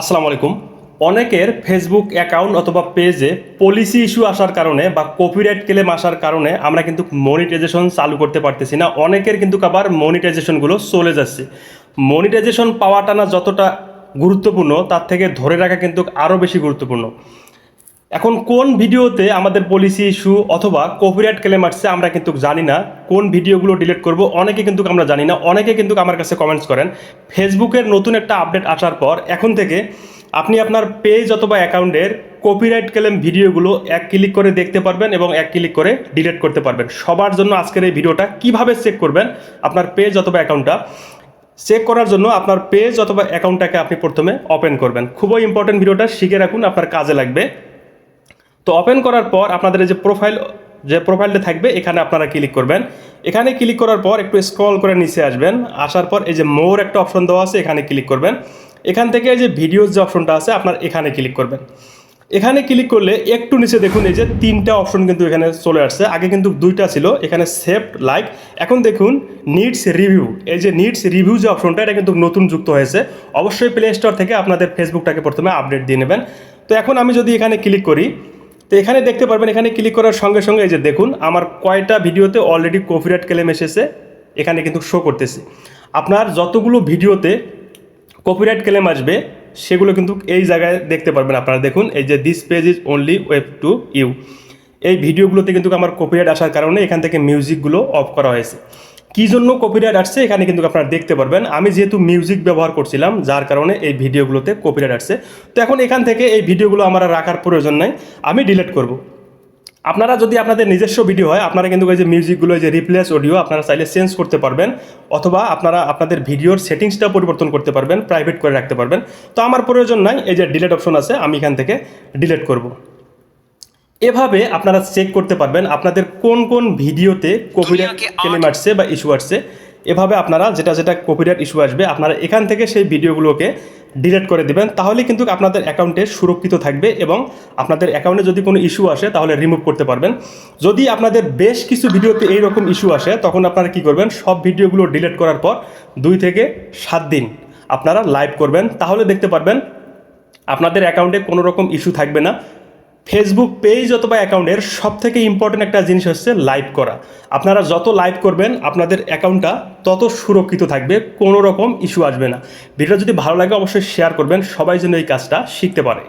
আসসালামু আলাইকুম। অনেকের ফেসবুক অ্যাকাউন্ট অথবা পেজে পলিসি ইস্যু আসার কারণে বা কপিরাইট ক্লেম আসার কারণে আমরা কিন্তু মনিটাইজেশন চালু করতে পারতেছি না। অনেকের কিন্তু আবার মনিটাইজেশনগুলো চলে যাচ্ছে। মনিটাইজেশন পাওয়াটা না যতটা গুরুত্বপূর্ণ, তার থেকে ধরে রাখা কিন্তু আরও বেশি গুরুত্বপূর্ণ। এখন কোন ভিডিওতে আমাদের পলিসি ইস্যু অথবা কপিরাইট ক্লেম আসছে আমরা কিন্তু জানি না। কোন ভিডিওগুলো ডিলিট করব অনেকে কিন্তু আমরা জানি না। অনেকে কিন্তু আমার কাছে কমেন্টস করেন। ফেসবুকের নতুন একটা আপডেট আসার পর এখন থেকে আপনি আপনার পেজ অথবা অ্যাকাউন্টের কপিরাইট ক্লেম ভিডিওগুলো এক ক্লিক করে দেখতে পারবেন এবং এক ক্লিক করে ডিলিট করতে পারবেন। সবার জন্য আজকের এই ভিডিওটা কীভাবে চেক করবেন? আপনার পেজ অথবা অ্যাকাউন্টটা চেক করার জন্য আপনার পেজ অথবা অ্যাকাউন্টটাকে আপনি প্রথমে ওপেন করবেন। খুবই ইম্পর্টেন্ট ভিডিওটা শিখে রাখুন, আপনার কাজে লাগবে। তো ওপেন করার পর আপনাদের যে প্রোফাইল যে প্রোফাইলটা থাকবে, এখানে আপনারা ক্লিক করবেন। এখানে ক্লিক করার পর একটু স্ক্রল করে নিচে আসবেন। আসার পর এই যে মোর একটা অপশন দেওয়া আছে, এখানে ক্লিক করবেন। এখান থেকে এই যে ভিডিওস যে অপশনটা আছে, আপনার এখানে ক্লিক করবেন। এখানে ক্লিক করলে একটু নিচে দেখুন, এই যে তিনটা অপশন কিন্তু এখানে চলে আসছে। আগে কিন্তু দুইটা ছিল, এখানে সেভড লাইক এখন দেখুন নিডস রিভিউ এই যে নিডস রিভিউ যে অপশনটা এটা কিন্তু নতুন যুক্ত হয়েছে। অবশ্যই প্লে স্টোর থেকে আপনাদের ফেসবুকটাকে প্রথমে আপডেট দিয়ে নেবেন। তো এখন আমি যদি এখানে ক্লিক করি তো এখানে দেখতে পারবেন, এখানে ক্লিক করার সঙ্গে সঙ্গে এই যে দেখুন, আমার কয়টা ভিডিওতে অলরেডি কপিরাইট ক্লেম এসেছে, এখানে কিন্তু শো করতেছে। আপনার যতগুলো ভিডিওতে কপিরাইট ক্লেম আসবে, সেগুলো কিন্তু এই জায়গায় দেখতে পারবেন আপনারা। দেখুন, এই যে this page is only web to you এই ভিডিওগুলোতে কিন্তু আমার কপিরাইট আসার কারণে এখান থেকে মিউজিকগুলো অফ করা হয়েছে। কী জন্য কপিরাইট আসছে এখানে কিন্তু আপনারা দেখতে পারবেন। আমি যেহেতু মিউজিক ব্যবহার করছিলাম, যার কারণে এই ভিডিওগুলোতে কপিরাইট আসছে। তো এখন এখান থেকে এই ভিডিওগুলো আমার রাখার প্রয়োজন নাই, আমি ডিলিট করব। আপনারা যদি আপনাদের নিজস্ব ভিডিও হয়, আপনারা কিন্তু এই যে মিউজিকগুলো যে রিপ্লেস অডিও আপনারা চাইলে চেঞ্জ করতে পারবেন, অথবা আপনারা আপনাদের ভিডিওর সেটিংসটা পরিবর্তন করতে পারবেন প্রাইভেট করে রাখতে পারবেন। তো আমার প্রয়োজন নাই, এই যে ডিলেট অপশন আছে, আমি এখান থেকে ডিলেট করব। এভাবে আপনারা চেক করতে পারবেন আপনাদের কোন কোন ভিডিওতে কপিরাইট ক্লেম আসছে বা ইস্যু আসছে। এভাবে আপনারা যেটা যেটা কপিরাইট ইস্যু আসবে আপনারা এখান থেকে সেই ভিডিওগুলোকে ডিলিট করে দিবেন। তাহলে কিন্তু আপনাদের অ্যাকাউন্টে সুরক্ষিত থাকবে এবং আপনাদের অ্যাকাউন্টে যদি কোনো ইস্যু আসে তাহলে রিমুভ করতে পারবেন। যদি আপনাদের বেশ কিছু ভিডিওতে এই রকম ইস্যু আসে তখন আপনারা কি করবেন? সব ভিডিওগুলো ডিলিট করার পর দুই থেকে সাত দিন আপনারা লাইভ করবেন। তাহলে দেখতে পারবেন আপনাদের অ্যাকাউন্টে কোনো রকম ইস্যু থাকবে না। ফেসবুক পেজ অথবা অ্যাকাউন্টের সব থেকে ইম্পর্টেন্ট একটা জিনিস হচ্ছে লাইভ করা। আপনারা যত লাইভ করবেন, আপনাদের অ্যাকাউন্টটা তত সুরক্ষিত থাকবে, কোনো রকম ইস্যু আসবে না। ভিডিওটা যদি ভালো লাগে, অবশ্যই শেয়ার করবেন, সবাই যেন এই কাজটা শিখতে পারে।